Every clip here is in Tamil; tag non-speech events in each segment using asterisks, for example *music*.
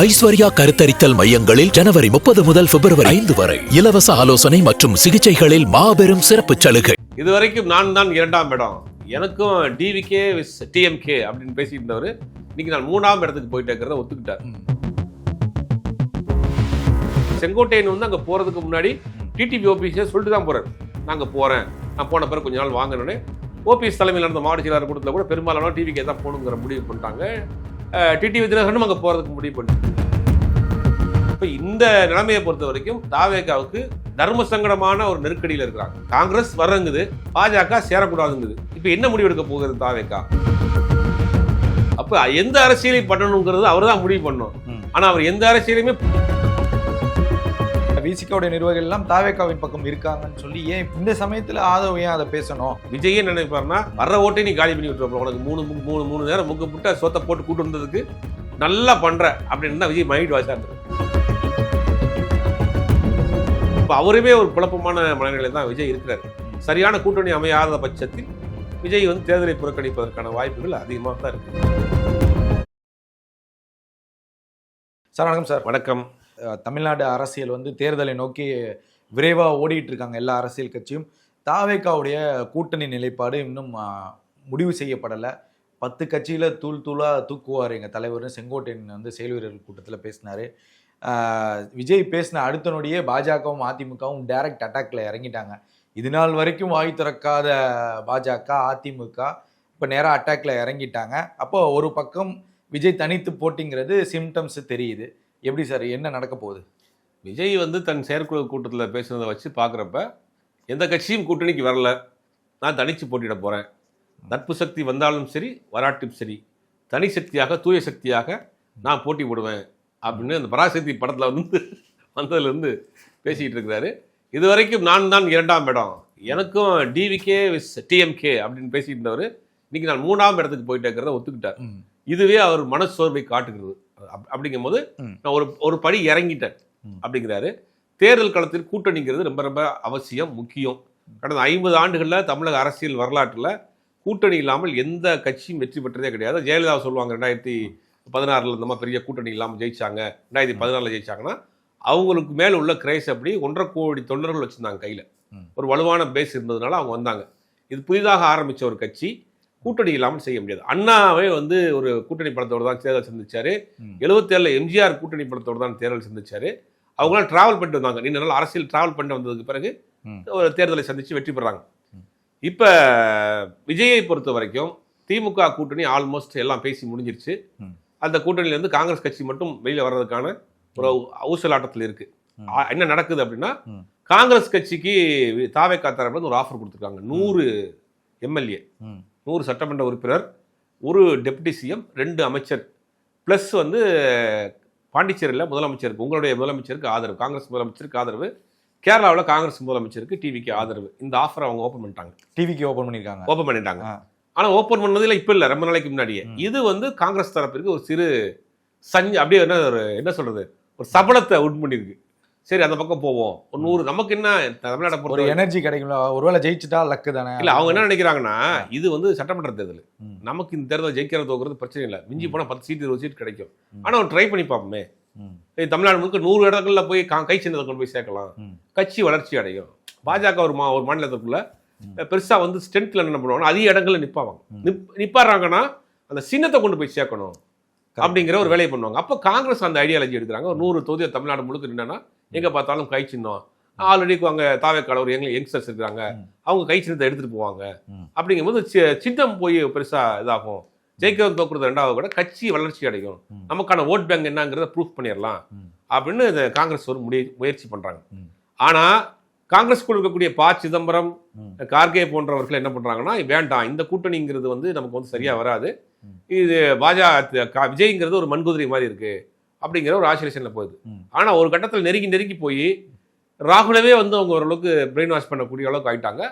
ஐஸ்வர்யா கருத்தரித்தல் மையங்களில் ஜனவரி முப்பது முதல் பிப்ரவரி ஐந்து வரை. இலவச ஆலோசனை மற்றும் சிகிச்சைகளில் மாபெரும் சிறப்பு சலுகை. இதுவரைக்கும் நான் தான் இரண்டாம் இடம். எனக்கும் டிவிகே விஸ் டிஎம்கே அப்படின்னு பேசிட்டு இருந்தவர் இன்னைக்கு நான் மூணாம் இடத்துக்கு போயிட்டு இருக்கிறத ஒத்துக்கிட்டார். செங்கோட்டையன் வந்து அங்கே போகிறதுக்கு முன்னாடி டிடிபி ஓபிஸே சொல்லிட்டு தான் போகிறேன் நாங்கள் போகிறேன் நான் போன பிறகு கொஞ்ச நாள் வாங்கினோடனே ஓபிஎஸ் தலைமையில் நடந்த மாவட்ட செயலாளர் கூட்டத்தில் கூட பெரும்பாலான டிவிக்கே தான் போகணுங்கிற முடிவு பண்ணிட்டாங்க. டிடிவி தினகரனும் அங்கே போகிறதுக்கு முடிவு பண்ணிட்டாங்க. இப்போ இந்த நிலைமையை பொறுத்த வரைக்கும் தாவேகாவுக்கு தர்ம சங்கடமான ஒரு நெருக்கடியில் இருக்கிறாங்க. காங்கிரஸ் வர்றங்குது பாஜக சேரக்கூடாதுங்குது. இப்போ என்ன முடிவு எடுக்க போகுது தாவேகா? அப்போ எந்த அரசியலை பண்ணணுங்கிறது அவர் தான் முடிவு பண்ணணும். ஆனால் அவர் எந்த அரசியலையுமே விசிகாவுடைய நிர்வாகிகள் எல்லாம் தாவேக்காவின் பக்கம் இருக்காங்கன்னு சொல்லி ஏன் இந்த சமயத்துல ஆதவ் ஏன் அதை பேசணும்? விஜயே நினைப்பாருன்னா வர்ற ஓட்டை நீ காலி பண்ணி விட்டுருப்ப உனக்கு மூணு மூணு- மூணு மூணு நேரம் முக்கு புட்ட சொத்தை போட்டு கூட்டு வந்ததுக்கு நல்லா பண்ற அப்படின்னு தான் விஜய் மைண்ட் வாஷா இருந்தது இப்போ அவருமே ஒரு குழப்பமான மனநிலையில் தான் விஜய் இருக்கிறார். சரியான கூட்டணி அமையாத பட்சத்தில் விஜய் வந்து தேர்தலை புறக்கணிப்பதற்கான வாய்ப்புகள் அதிகமாக தான் இருக்கு. சார் வணக்கம் சார். வணக்கம். தமிழ்நாடு அரசியல் வந்து தேர்தலை நோக்கி விரைவாக ஓடிட்டு இருக்காங்க எல்லா அரசியல் கட்சியும். தாவேக்காவுடைய கூட்டணி நிலைப்பாடு இன்னும் முடிவு செய்யப்படலை. பத்து கட்சியில் தூள் தூளாக தூக்குவார் எங்கள் தலைவர்னு செங்கோட்டையன் வந்து செயல் வீரர்கள் கூட்டத்தில் பேசினார். விஜய் பேசின அடுத்த நொடியே பாஜகவும் அதிமுகவும் டைரக்ட் அட்டாக்ல இறங்கிட்டாங்க. இது நாள் வரைக்கும் வாய் திறக்காத பாஜக அதிமுக இப்போ நேராக அட்டாக்ல இறங்கிட்டாங்க. அப்போ ஒரு பக்கம் விஜய் தனித்து போட்டிங்கிறது சிம்டம்ஸ் தெரியுது. எப்படி சார் என்ன நடக்க போகுது? விஜய் வந்து தன் செயற்குழு கூட்டத்தில் பேசுனதை வச்சு பார்க்குறப்ப எந்த கட்சியும் கூட்டணிக்கு வரல. நான் தனிச்சு போட்டியிட போகிறேன் நட்பு சக்தி வந்தாலும் சரி வராட்டும் சரி தனி சக்தியாக தூய சக்தியாக நான் போட்டி போடுவேன் அப்படின்னு அந்த பராசக்தி படத்தில் வந்து *laughs* வந்ததுலேருந்து பேசிக்கிட்டு இருக்கிறாரு. இது வரைக்கும் நான் தான் இரண்டாம் இடம். எனக்கும் டிவிகே விஸ் டிஎம்கே அப்படின்னு பேசிட்டு இருந்தவர் இன்னைக்கு நான் மூணாம் இடத்துக்கு போயிட்டு இருக்கிறத ஒத்துக்கிட்டார் இதுவே அவர் மனசோர்வை காட்டுகிறது. அப்- அப்படிங்கும்போது ம். நான் ஒரு ஒரு படி இறங்கிட்டேன். அப்படிங்கிறாரு தேர்தல் களத்தில் கூட்டணிங்கிறது ரொம்ப ரொம்ப அவசியம் முக்கியம் கடந்த ஐம்பது ஆண்டுகளில் தமிழக அரசியல் வரலாற்றில் கூட்டணி இல்லாமல் எந்த கட்சியும் வெற்றி பெற்றதே கிடையாது ஜெயலலிதா சொல்லுவாங்க ரெண்டாயிரத்தி பதினாறில் இந்த மாதிரி பெரிய கூட்டணி இல்லாமல் ஜெயிச்சாங்க ரெண்டாயிரத்தி பதினாலில் ஜெயிச்சாங்கன்னா அவங்களுக்கு மேலே உள்ள கிரேஸ் அப்படி ஒன்றரை கோடி தொண்டர்கள் வச்சுருந்தாங்க கையில். ஒரு வலுவான பேஸ் இருந்ததுனால அவங்க வந்தாங்க இது புதிதாக ஆரம்பித்த ஒரு கட்சி கூட்டணி இல்லாமல் செய்ய முடியாது அண்ணாவே வந்து ஒரு கூட்டணி படத்தோடு தான் தேர்தல் சந்திச்சாரு. எழுபத்தேழில் எம்ஜிஆர் கூட்டணி படத்தோடு தான் தேர்தல் சந்திச்சாரு அவங்களாம் டிராவல் பண்ணிட்டு வந்தாங்க நீண்ட நாள் அரசியல் டிராவல் பண்ணிட்டு வந்ததுக்கு பிறகு. ஒரு தேர்தலை சந்திச்சு வெற்றி பெறாங்க. இப்போ விஜயை பொறுத்த வரைக்கும் திமுக கூட்டணி ஆல்மோஸ்ட் எல்லாம் பேசி முடிஞ்சிருச்சு. அந்த கூட்டணியிலேருந்து காங்கிரஸ் கட்சி மட்டும் வெளியில் வர்றதுக்கான ஒரு ஊசலாட்டத்தில் இருக்கு ம். ஆ, என்ன நடக்குது அப்படின்னா. காங்கிரஸ் கட்சிக்கு தாவேக்கா தரப்புல ஒரு ஆஃபர் கொடுத்துருக்காங்க நூறு எம்எல்ஏ. நூறு சட்டமன்ற உறுப்பினர் ஒரு டெப்டி சிஎம் ரெண்டு அமைச்சர் ப்ளஸ் வந்து பாண்டிச்சேரியில் முதலமைச்சருக்கு உங்களுடைய முதலமைச்சருக்கு ஆதரவு காங்கிரஸ் முதலமைச்சருக்கு ஆதரவு கேரளாவில் காங்கிரஸ் முதலமைச்சருக்கு டிவிக்கு ஆதரவு. இந்த ஆஃபரை அவங்க ஓப்பன் பண்ணிட்டாங்க. டிவிக்கு ஓபன் பண்ணிருக்காங்க. ஓப்பன் பண்ணிட்டாங்க. ஆனால் ஓப்பன் பண்ணதில் இப்போ இல்லை ரொம்ப நாளைக்கு முன்னாடியே. இது வந்து காங்கிரஸ் தரப்பிற்கு ஒரு சிறு சஞ்சி அப்படியே என்ன ஒரு என்ன சொல்றது? ஒரு சபலத்தை உண்டு பண்ணியிருக்கு சரி அந்த பக்கம் போவோம். ஒரு நூறு நமக்கு என்ன தமிழ்நாட்டை ஒரு பொறுத்த எனர்ஜி கிடைக்கும்ல. ஒருவேளை ஜெயிச்சுட்டா லக்கு தானே? இல்ல அவங்க என்ன நினைக்கிறாங்கன்னா இது வந்து சட்டமன்ற தேர்தல். நமக்கு இந்த தேர்தல் ஜெயிக்கிறது தோக்குறது பிரச்சனை இல்லை. மிஞ்சி போனா பத்து சீட் இருபது சீட் கிடைக்கும். ம். ஆனா ட்ரை பண்ணி பார்ப்போமே. தமிழ்நாடு முழுக்க நூறு இடங்கள்ல போய் கா- கை சின்னத்தை கொண்டு போய் சேர்க்கலாம். கட்சி வளர்ச்சி அடையும். பாஜக ஒரு மா ஒரு மாநிலத்துக்குள்ள. பெருசா வந்து ஸ்ட்ரென்த்ல என்ன பண்ணுவாங்க அதிக இடங்கள்ல நிப்பாங்க. ம். நிப் நிப்பாடுறாங்கன்னா அந்த சின்னத்தை கொண்டு போய் சேர்க்கணும். அப்படிங்கிற ஒரு வேலையை பண்ணுவாங்க. அப்போ காங்கிரஸ் அந்த ஐடியாலஜி எடுக்கிறாங்க. ஒரு நூறு தொகுதி தமிழ்நாடு முழுக்க நின்னா எங்க பார்த்தாலும் கை சின்னம் ஆல்ரெடி அங்க தாவேக்கால ஒரு யங் யங்ஸ்டர்ஸ் இருக்காங்க ம். அவங்க கை சின்னத்தை எடுத்துட்டு போவாங்க. அப்படிங்கும்போது சின்னம் போய் பெருசா இதாகும் ஜெயிக்கிறது தோக்குறது ரெண்டாவது கூட கட்சி வளர்ச்சி அடையும். நமக்கான ஓட் பேங்க் என்னங்கிறத ப்ரூஃப் பண்ணிடலாம். அப்படின்னு இந்த காங்கிரஸ் ஒரு முடி முயற்சி பண்றாங்க ம். ஆனா காங்கிரஸ் கூட இருக்கக்கூடிய ப சிதம்பரம். கார்கே போன்றவர்கள் என்ன பண்றாங்கன்னா வேண்டாம் இந்த கூட்டணிங்கிறது வந்து நமக்கு வந்து சரியா வராது. இது பாஜக விஜய்ங்கிறது ஒரு மண்குதிரை மாதிரி இருக்கு அப்படிங்கிற ஒரு ஆசிலேஷன்ல போகுது ம். ஆனா ஒரு கட்டத்தில் நெருங்கி நெருங்கி போய் ராகுலவே வந்து அவங்க ஓரளவுக்கு பிரெயின் வாஷ் பண்ணக்கூடிய அளவுக்கு ஆயிட்டாங்க.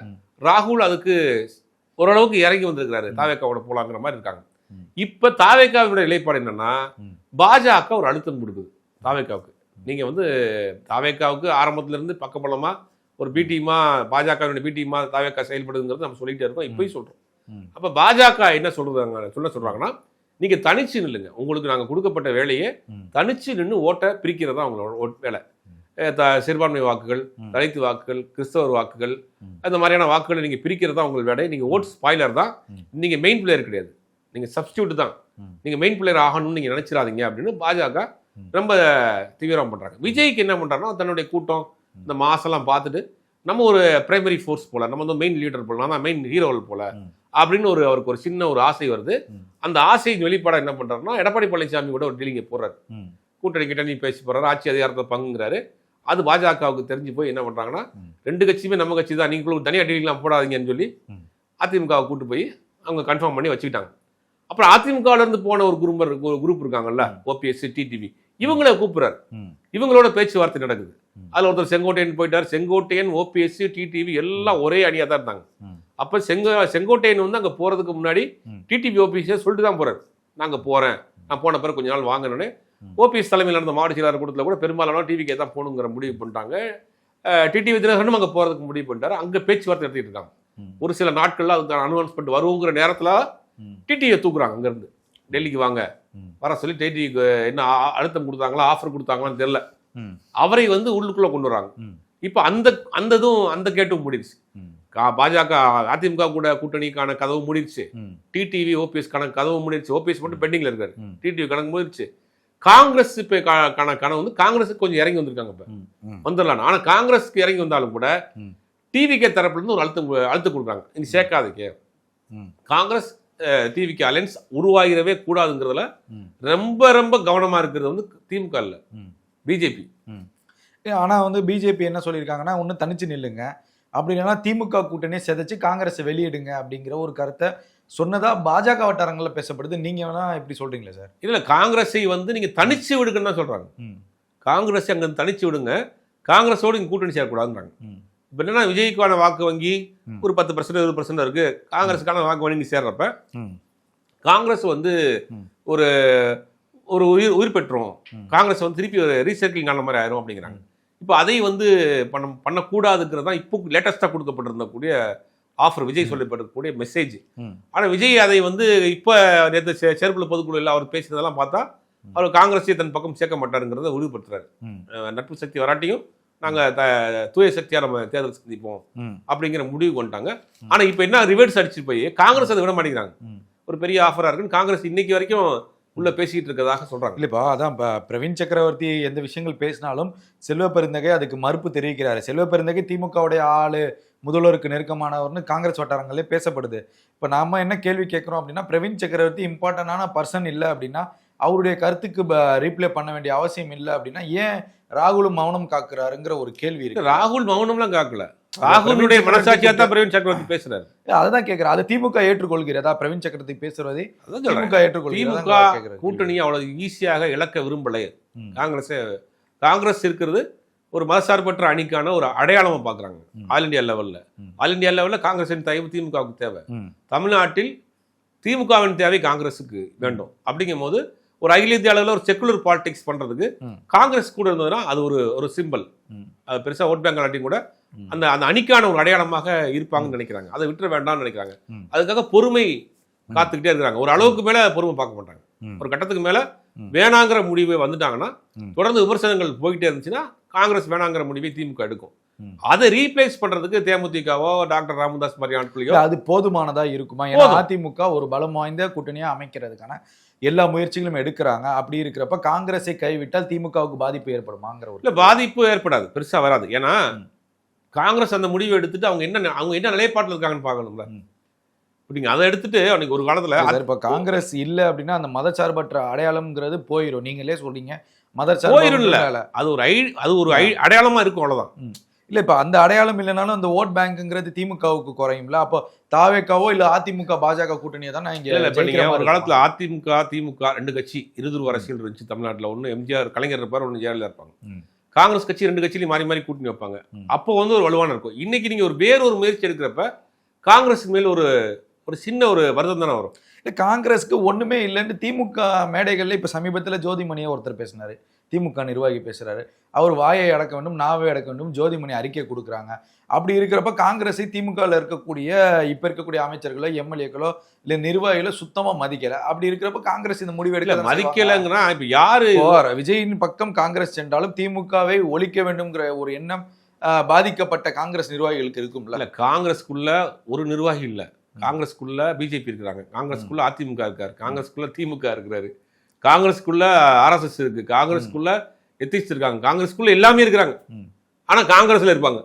ராகுல் அதுக்கு ஓரளவுக்கு இறங்கி வந்திருக்கிறாரு தாவேக்காவோட போலாங்கிற மாதிரி இருக்காங்க. இப்ப தாவேக்காவோட நிலைப்பாடு என்னன்னா. பாஜக ஒரு அழுத்தம் கொடுக்குது தாவேக்காவுக்கு நீங்க வந்து தாவேக்காவுக்கு ஆரம்பத்துல இருந்து பக்கபலமா ஒரு பி டீமா பாஜகவினுடைய பி டீமா தாவேக்கா செயல்படுதுங்கிறது நம்ம சொல்லிட்டே இருக்கோம் இப்பயும் சொல்றோம். அப்ப பாஜக என்ன சொல்றாங்க சொல்ல சொல்றாங்கன்னா நீங்க தனிச்சு நில்லுங்க உங்களுக்கு நாங்க கொடுக்கப்பட்ட வேலையே. தனிச்சு நின்று ஓட்டை பிரிக்கிறது உங்களோட வேலை த- சிறுபான்மை வாக்குகள். தலித்து வாக்குகள் கிறிஸ்தவர் வாக்குகள். அந்த மாதிரியான வாக்குகளை நீங்க பிரிக்கிறது உங்கள் வேலை நீங்க ஓட் ஸ்பாய்லர் தான். நீங்க மெயின் பிளேயர் கிடையாது நீங்க சப்ஸ்டியூட் தான். நீங்க மெயின் பிளேயர் ஆகணும்னு நீங்க நினைச்சிடாதீங்க அப்படின்னு பாஜக. ரொம்ப தீவிரம் பண்றாங்க விஜய்க்கு என்ன பண்றாருன்னா தன்னுடைய கூட்டம் இந்த மாசெல்லாம் பார்த்துட்டு நம்ம ஒரு பிரைமரி ஃபோர்ஸ் போல நம்ம வந்து மெயின் லீடர் போல நான் மெயின் ஹீரோல் போல. அப்படின்னு ஒரு அவருக்கு ஒரு சின்ன ஒரு ஆசை வருது. அந்த ஆசையின் வெளிப்பாடா என்ன பண்றாருன்னா எடப்பாடி பழனிசாமி கூட ஒரு டீலிங்க போடுறாரு. கூட்டணி கிட்ட நீ பேசி போறாரு ஆட்சி அதிகாரத்தை பங்குங்கிறாரு அது பாஜகவுக்கு தெரிஞ்சு போய் என்ன பண்றாங்கன்னா. ரெண்டு கட்சியுமே நம்ம கட்சி தான் நீங்களும் தனியாக டீலிங்லாம் போடாதீங்கன்னு சொல்லி. அதிமுகவை கூட்டு போய் அவங்க கன்ஃபார்ம் பண்ணி வச்சுக்கிட்டாங்க அப்புறம் அதிமுகல இருந்து போன ஒரு குரூப் ஒரு குரூப் இருக்காங்கல்ல ஓபிஎஸ் டிடிவி இவங்கள கூப்பிடுறாரு. இவங்களோட பேச்சுவார்த்தை நடக்குது. அதுல ஒருத்தர் செங்கோட்டையன் போயிட்டார் செங்கோட்டையன் ஓபிஎஸ் டிடிவி எல்லாம் ஒரே அணியா தான் இருந்தாங்க. அப்ப செங்கோ செங்கோட்டையன் வந்து அங்க போறதுக்கு முன்னாடி ம். டிடிவி ஓபிஎஸ் சொல்லிட்டு தான் போறாரு நாங்க போறேன் நான் போன பிறகு கொஞ்ச நாள் வாங்கினோடனே. ஓபிஎஸ் தலைமையில் நடந்த மாவட்ட செயலாளர் கூட்டத்தில் கூட பெரும்பாலான டிவிக்கே தான் போகணுங்கிற முடிவு பண்ணிட்டாங்க டிடிவி தினகரனும் அங்கே போகிறதுக்கு முடிவு பண்ணிட்டாரு அங்கே பேச்சுவார்த்தை நடத்திட்டு இருக்காங்க. ஒரு சில நாட்கள்ல அதுக்கான அனௌன்ஸ்மெண்ட் வருங்கிற நேரத்தில் ம். டிடிவியை தூக்குறாங்க அங்கேருந்து டெல்லிக்கு வாங்க. வர சொல்லி டிடிவிக்கு என்ன அழுத்தம் கொடுத்தாங்களா ஆஃபர் கொடுத்தாங்களான்னு தெரியல. அவரை வந்து உள்ளுக்குள்ளே கொண்டு வராங்க. இப்போ அந்த அந்த இதுவும் அந்த கேட்டும் முடிடுச்சு ம். கா- பாஜக அதிமுக கூட கூட்டணிக்கான கதவு முடிடுச்சு. டிடிவி ஓபிஎஸ் கணக்கு கதவு முடிடுச்சு ஓபிஎஸ் மட்டும் பெண்டிங்ல இருக்காரு. டிடிவி கணக்கு முடிடுச்சு காங்கிரஸ் இப்போ கண கனவு வந்து காங்கிரஸுக்கு கொஞ்சம் இறங்கி வந்திருக்காங்க இப்போ. வந்துடலாம் ஆனா காங்கிரஸ்க்கு இறங்கி வந்தாலும் கூட. டிவிகே தரப்புல இருந்து ஒரு அழுத்தம் அழுத்தம் கொடுக்குறாங்க. நீங்க சேர்க்காதீங்க. ம். காங்கிரஸ் டிவிக்கு அலைன்ஸ் உருவாகிறவே கூடாதுங்கிறதுல. ரொம்ப ரொம்ப கவனமா இருக்கிறது வந்து திமுக இல்ல. பிஜேபி ஏ, ஆனா வந்து பிஜேபி என்ன சொல்லியிருக்காங்கன்னா ஒண்ணு தனிச்சு நில்லுங்க. அப்படி இல்லைன்னா திமுக கூட்டணியை சிதைச்சு காங்கிரஸை வெளியிடுங்க அப்படிங்கிற ஒரு கருத்தை சொன்னதா பாஜக வட்டாரங்கள்ல பேசப்படுது நீங்க வேணா இப்படி சொல்றீங்களா சார் இல்ல காங்கிரஸை வந்து நீங்க தனிச்சு விடுங்கன்னு தான் சொல்றாங்க ம். காங்கிரஸ் அங்க தனிச்சு விடுங்க காங்கிரஸோடு இங்க கூட்டணி சேரக்கூடாதுன்றாங்க. இப்போ என்னன்னா விஜய்க்கான வாக்கு வங்கி. ஒரு பத்து பர்சன்ட் இருபது பர்சன்ட் இருக்கு காங்கிரஸுக்கான வாக்கு வங்கி சேர்றப்ப. காங்கிரஸ் வந்து. ஒரு ஒரு உயிர் உயிர் பெற்றோம். காங்கிரஸ் வந்து திருப்பி ஒரு ரீசைக்கிளிங் ஆன மாதிரி ஆயிரும் அப்படிங்கிறாங்க இப்போ அதை வந்து பண்ண பண்ணக்கூடாதுங்கிறது தான் இப்போ லேட்டஸ்ட்டாக கொடுக்கப்பட்டிருந்தக்கூடிய ஆஃபர் விஜய் சொல்லப்பட்டிருக்கக்கூடிய மெசேஜ். ஆனால் விஜய் அதை வந்து இப்போ நேற்று செயற்குழு பொதுக்குழுவில் அவர் பேசினதெல்லாம் பார்த்தா அவர் காங்கிரஸை தன் பக்கம் சேர்க்க மாட்டாருங்கிறத உறுதிப்படுத்துறாரு. நட்பு சக்தி வராட்டியும் நாங்கள் த தூய சக்தியாக நம்ம தேர்தல் சந்திப்போம். அப்படிங்கிற முடிவு கொண்டாங்க ஆனால் இப்போ என்ன ரிவர்ஸ் அடிச்சு போய் காங்கிரஸ் அதை விட மாட்டேங்கிறாங்க. ஒரு பெரிய ஆஃபராக இருக்குன்னு காங்கிரஸ் இன்னைக்கு வரைக்கும் உள்ள பேசிக்கிட்டு இருக்கதாக சொல்றாங்க இல்லப்பா அதான் இப்ப பிரவீன் சக்கரவர்த்தி எந்த விஷயங்கள் பேசினாலும் செல்வ பெருந்தகை அதுக்கு மறுப்பு தெரிவிக்கிறாரு. செல்வ பெருந்தகை திமுகவுடைய ஆளு முதல்வருக்கு நெருக்கமானவர்னு காங்கிரஸ் வட்டாரங்களே பேசப்படுது. இப்ப நாம என்ன கேள்வி கேட்கிறோம் அப்படின்னா பிரவீன் சக்கரவர்த்தி இம்பார்ட்டன்டான பர்சன் இல்லை அப்படின்னா அவருடைய கருத்துக்கு ரீப்ளே பண்ண வேண்டிய அவசியம் இல்லை அப்படின்னா ஏன் ராகுலும் மௌனம் காக்குறாருங்கிற ஒரு கேள்வி இருக்கு. ராகுல் மௌனம்லாம் காக்கல. ராகுலுடைய மனசாட்சியா தான் பிரவீன் சக்கரவர்த்தி பேசுறாரு. அதுதான் கேட்கிறேன் அது திமுக ஏற்றுக்கொள்கிறதா? பிரவீன் சக்கரவர்த்தி பேசுறதை திமுக ஏற்றுக்கொள்கிறதா? கூட்டணியை அவ்வளவு ஈஸியாக இழக்க விரும்பலை. காங்கிரஸ் காங்கிரஸ் இருக்கிறது ஒரு மதசார்பற்ற அணிக்கான ஒரு அடையாளமா பாக்குறாங்க. ஆல் இந்தியா லெவல்ல. ஆல் இந்தியா லெவல்ல காங்கிரஸின் தேவை திமுகவுக்கு தேவை. தமிழ்நாட்டில் திமுகவின் தேவை காங்கிரஸுக்கு வேண்டும். அப்படிங்கும் போது ஒரு அகில இந்திய அளவில் ஒரு செக்குலர் பாலிடிக்ஸ் பண்றதுக்கு ம். காங்கிரஸ் கூட இருந்ததுன்னா அது ஒரு ஒரு சிம்பிள். அது பெருசா ஓட் பேங்க் அல்லாட்டி கூட. அந்த அந்த அணிக்கான ஒரு அடையாளமாக இருப்பாங்கன்னு நினைக்கிறாங்க அதை விட்டுற வேண்டாம்னு நினைக்கிறாங்க. அதுக்காக பொறுமை காத்துக்கிட்டே இருக்கிறாங்க ஒரு அளவுக்கு மேல பொறுமை பார்க்க மாட்டாங்க. ஒரு கட்டத்துக்கு மேல. வேணாங்கிற முடிவு வந்துட்டாங்கன்னா. தொடர்ந்து விமர்சனங்கள் போயிட்டே இருந்துச்சுன்னா காங்கிரஸ் வேணாங்கிற முடிவை திமுக எடுக்கும். அதை ரீப்ளேஸ் பண்றதுக்கு தேமுதிகவோ டாக்டர் ராமதாஸ் மாதிரி ஆட்களையோ அது போதுமானதா இருக்குமா ஏன்னா. அதிமுக ஒரு பலம் வாய்ந்த கூட்டணியா அமைக்கிறதுக்கான எல்லா முயற்சிகளும் எடுக்கிறாங்க. அப்படி இருக்கிறப்ப காங்கிரஸை கைவிட்டால் திமுகவுக்கு பாதிப்பு ஏற்படுமாங்கிற ஒரு இல்ல பாதிப்பு ஏற்படாது. பெருசா வராது. ஏன்னா. காங்கிரஸ் அந்த முடிவை எடுத்துட்டு அவங்க என்ன அவங்க என்ன நிலைப்பாட்டில் இருக்காங்கன்னு பார்க்கணும்ல. இப்ப அதை எடுத்துட்டு அன்னைக்கு ஒரு காலத்துல இப்ப காங்கிரஸ் இல்ல அப்படின்னா அந்த மதச்சார்பற்ற அடையாளம்ங்கிறது போயிடும் நீங்களே சொல்றீங்க. போயிரும் இல்ல. மதச்சார்பு அது ஒரு ஐ அது ஒரு ஐ அடையாளமா இருக்கும் அவ்வளவுதான். இல்ல இப்ப அந்த அடையாளம் இல்லைனாலும் அந்த ஓட் பேங்க்ங்கிறது திமுகவுக்கு குறையும்ல? அப்போ தாவேக்காவோ இல்ல அதிமுக பாஜக கூட்டணியை தான் நான் இங்க இல்ல இப்ப ஒரு காலத்துல? அதிமுக திமுக ரெண்டு கட்சி இருதுருவ அரசியல் இருந்துச்சு தமிழ்நாட்டுல. ஒண்ணு எம்ஜிஆர் கலைஞர் இருப்பார் ஒண்ணு ஜெயலலிதா இருப்பாங்க. காங்கிரஸ் கட்சி ரெண்டு கட்சியிலையும் மாறி மாறி கூட்டணி வைப்பாங்க. அப்போ வந்து ஒரு வலுவான இருக்கும். இன்னைக்கு நீங்க ஒரு வேற ஒரு முயற்சி எடுக்கிறப்ப காங்கிரஸ் மேல் ஒரு ஒரு சின்ன ஒரு வருத்தம் தானே வரும்? இல்ல காங்கிரஸ்க்கு ஒண்ணுமே இல்லைன்னு திமுக மேடைகள்ல இப்ப சமீபத்துல ஜோதிமணியை ஒருத்தர் பேசினாரு. திமுக நிர்வாகி பேசுறாரு. அவர் வாயை அடக்க வேண்டும் நாவை அடக்க வேண்டும் ஜோதிமணி அறிக்கை கொடுக்குறாங்க. அப்படி இருக்கிறப்ப காங்கிரஸை திமுகவில் இருக்கக்கூடிய இப்ப இருக்கக்கூடிய அமைச்சர்களோ எம்எல்ஏக்களோ இல்ல நிர்வாகிகளோ சுத்தமா மதிக்கல. அப்படி இருக்கிறப்ப காங்கிரஸ் இந்த முடிவு இல்ல எடுக்க மதிக்கலைங்கிறா இப்ப யாரு? விஜயின் பக்கம் காங்கிரஸ் சென்றாலும் திமுகவை ஒழிக்க வேண்டும்ங்கிற ஒரு எண்ணம் பாதிக்கப்பட்ட காங்கிரஸ் நிர்வாகிகளுக்கு இருக்கும்ல. இல்ல காங்கிரஸ்க்குள்ள ஒரு நிர்வாகி இல்ல. காங்கிரஸ்க்குள்ள பிஜேபி இருக்கிறாங்க. காங்கிரஸ்க்குள்ள அதிமுக இருக்காரு. காங்கிரஸ்க்குள்ள திமுக இருக்கிறாரு. காங்கிரஸ்க்குள்ள ஆர்எஸ்எஸ் இருக்கு காங்கிரஸ்க்குள்ள எத்திஸ்ட் இருக்காங்க காங்கிரஸ்க்குள்ள எல்லாமே இருக்கிறாங்க ம். ஆனா காங்கிரஸ்ல இருப்பாங்க.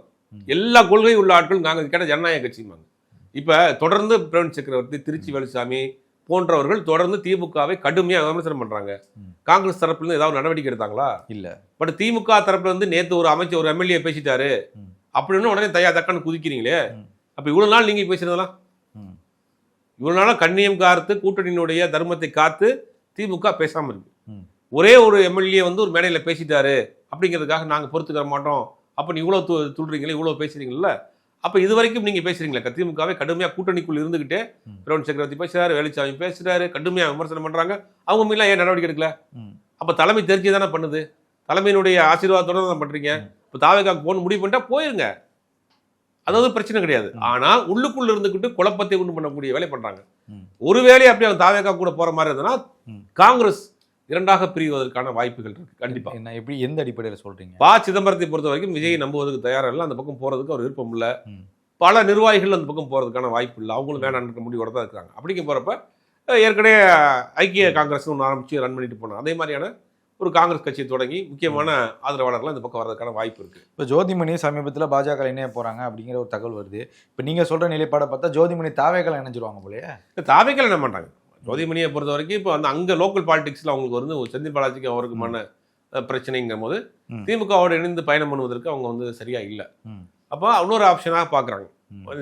எல்லா கொள்கை உள்ள ஆட்களும் காங்கிரஸ் கேட்ட ஜனநாயக கட்சிம்பாங்க இப்ப தொடர்ந்து பிரவீன் சக்கரவர்த்தி திருச்சி வேலுசாமி போன்றவர்கள் தொடர்ந்து திமுகவை கடுமையா விமர்சனம் பண்றாங்க ம். காங்கிரஸ் தரப்புல இருந்து ஏதாவது நடவடிக்கை எடுத்தாங்களா இல்ல பட் திமுக தரப்புல இருந்து நேத்து ஒரு அமைச்சர் ஒரு எம்எல்ஏ பேசிட்டாரு. அப்படின்னு உடனே தயா தக்கான்னு குதிக்கிறீங்களே. அப்ப இவ்வளவு நாள் நீங்க பேசுறதெல்லாம் ம். இவ்வளவு நாளா கண்ணியம் காத்து கூட்டணியினுடைய தர்மத்தை காத்து திமுக பேசாம இருக்கு. ஒரே ஒரு எம்எல்ஏ வந்து ஒரு மேடையில பேசிட்டாரு அப்படிங்கிறதுக்காக நாங்க பொறுத்துக்கிற மாட்டோம். அப்ப நீ இவ்வளவு து- துள்றீங்களே இவ்வளவு பேசுறீங்கல்ல? அப்ப இது வரைக்கும் நீங்க பேசுறீங்களா திமுகவை கடுமையா கூட்டணிக்குள் இருந்துகிட்டே. பிரவீன் சக்கரவர்த்தி பேசுறாரு வேலுச்சாமி பேசுறாரு கடுமையா விமர்சனம் பண்றாங்க. அவங்க மீது ஏன் நடவடிக்கை எடுக்கல. அப்ப தலைமை தெரிஞ்சு தானே பண்ணுது? தலைமையினுடைய ஆசீர்வாதத்தோட தான் பண்றீங்க? இப்போ தாவேக்காக்கு போன முடிவு பண்ணிட்டா போயிருங்க. அதாவது பிரச்சனை கிடையாது. ம். ஆனா உள்ளுக்குள்ள இருந்துகிட்டு குழப்பத்தை உண்டு பண்ணக்கூடிய வேலை பண்றாங்க. ஒருவேளை அப்படி அவங்க தாவேக்கா கூட போற மாதிரி இருந்ததுன்னா. காங்கிரஸ் இரண்டாக பிரிவதற்கான வாய்ப்புகள் இருக்கு கண்டிப்பா. என்ன எப்படி எந்த அடிப்படையில சொல்றீங்க? ப. சிதம்பரத்தை பொறுத்த வரைக்கும் விஜய் நம்புவதற்கு தயாரா இல்லை அந்த பக்கம் போறதுக்கு அவர் விருப்பம் இல்ல. பல நிர்வாகிகள் அந்த பக்கம் போறதுக்கான வாய்ப்பு இல்லை. அவங்களும் வேணான்ற முடிவோட தான் இருக்காங்க. அப்படிங்க போறப்ப ஏற்கனவே ஐக்கிய காங்கிரஸ் ஒன்று ஆரம்பிச்சு ரன் பண்ணிட்டு போனாங்க. அதே மாதிரியான ஒரு காங்கிரஸ் கட்சியை தொடங்கி முக்கியமான ஆதரவாளர்கள் இந்த பக்கம் வர்றதுக்கான வாய்ப்பு இருக்கு. இப்போ ஜோதிமணி சமீபத்தில் பாஜக இணைய போறாங்க அப்படிங்கிற ஒரு தகவல் வருது. இப்போ நீங்க சொல்ற நிலைப்பாடை பார்த்தா ஜோதிமணி தாவேக்கள் இணைஞ்சிருவாங்க போலயே. தாவைகள் என்ன மாட்டாங்க. ஜோதிமணியை பொறுத்த வரைக்கும் இப்போ அந்த அங்கே லோக்கல் பாலிடிக்ஸில் அவங்களுக்கு வந்து செந்தில் பாலாஜிக்கு அவருக்குமான பிரச்சனைங்கும் போது. திமுகவோடு இணைந்து பயணம் பண்ணுவதற்கு அவங்க வந்து சரியா இல்லை. அப்போ இன்னொரு ஆப்ஷனாக பார்க்குறாங்க.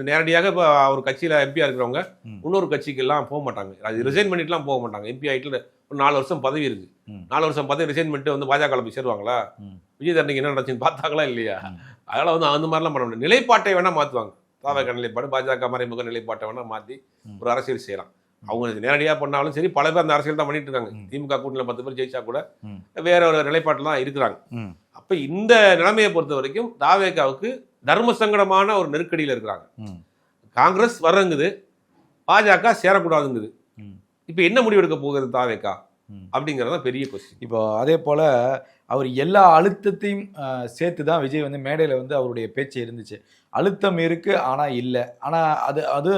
நேரடியாக இப்போ ஒரு கட்சியில் எம்பியாக இருக்கிறவங்க. இன்னொரு கட்சிக்கெல்லாம் போக மாட்டாங்க. அது ரிசைன் பண்ணிட்டுலாம் போக மாட்டாங்க. எம்பி ஆகிட்டு நாலு வருஷம் பதவி இருக்கு. நாலு வருஷம் பதவி ரிசைன் பண்ணிட்டு வந்து பாஜக போய் சேருவாங்களா. விஜய் தரணிக்கு என்ன நடந்துச்சுன்னு பார்த்தாங்களா இல்லையா. அதனால வந்து அந்த மாதிரிலாம் பண்ண முடியாது நிலைப்பாட்டை வேணா மாற்றுவாங்க தாவக நிலைப்பாடு பாஜக மறைமுக நிலைப்பாட்டை வேணா மாற்றி. ஒரு அரசியல் செய்யலாம் அவங்க நேரடியாக பண்ணாலும் சரி பல பேர் அந்த அரசியல் தான் பண்ணிட்டு இருக்காங்க. திமுக கூட்டணியில் பத்து பேர் ஜெயிச்சா கூட. வேற ஒரு நிலைப்பாட்டில் தான் இருக்கிறாங்க. அப்ப இந்த நிலைமையை பொறுத்த வரைக்கும் தாவேகாவுக்கு தர்ம சங்கடமான ஒரு நெருக்கடியில் இருக்கிறாங்க. காங்கிரஸ் வர்றங்குது பாஜக சேரக்கூடாதுங்குது. இப்போ என்ன முடிவு எடுக்க போகுது தாவேகா ம். அப்படிங்கிறது தான் பெரிய கொஸ்டின் இப்போ அதே போல அவர் எல்லா அழுத்தத்தையும் சேர்த்து தான் விஜய் வந்து மேடையில் வந்து அவருடைய பேச்சு இருந்துச்சு. அழுத்தம் இருக்கு ஆனா இல்லை. ஆனா அது அது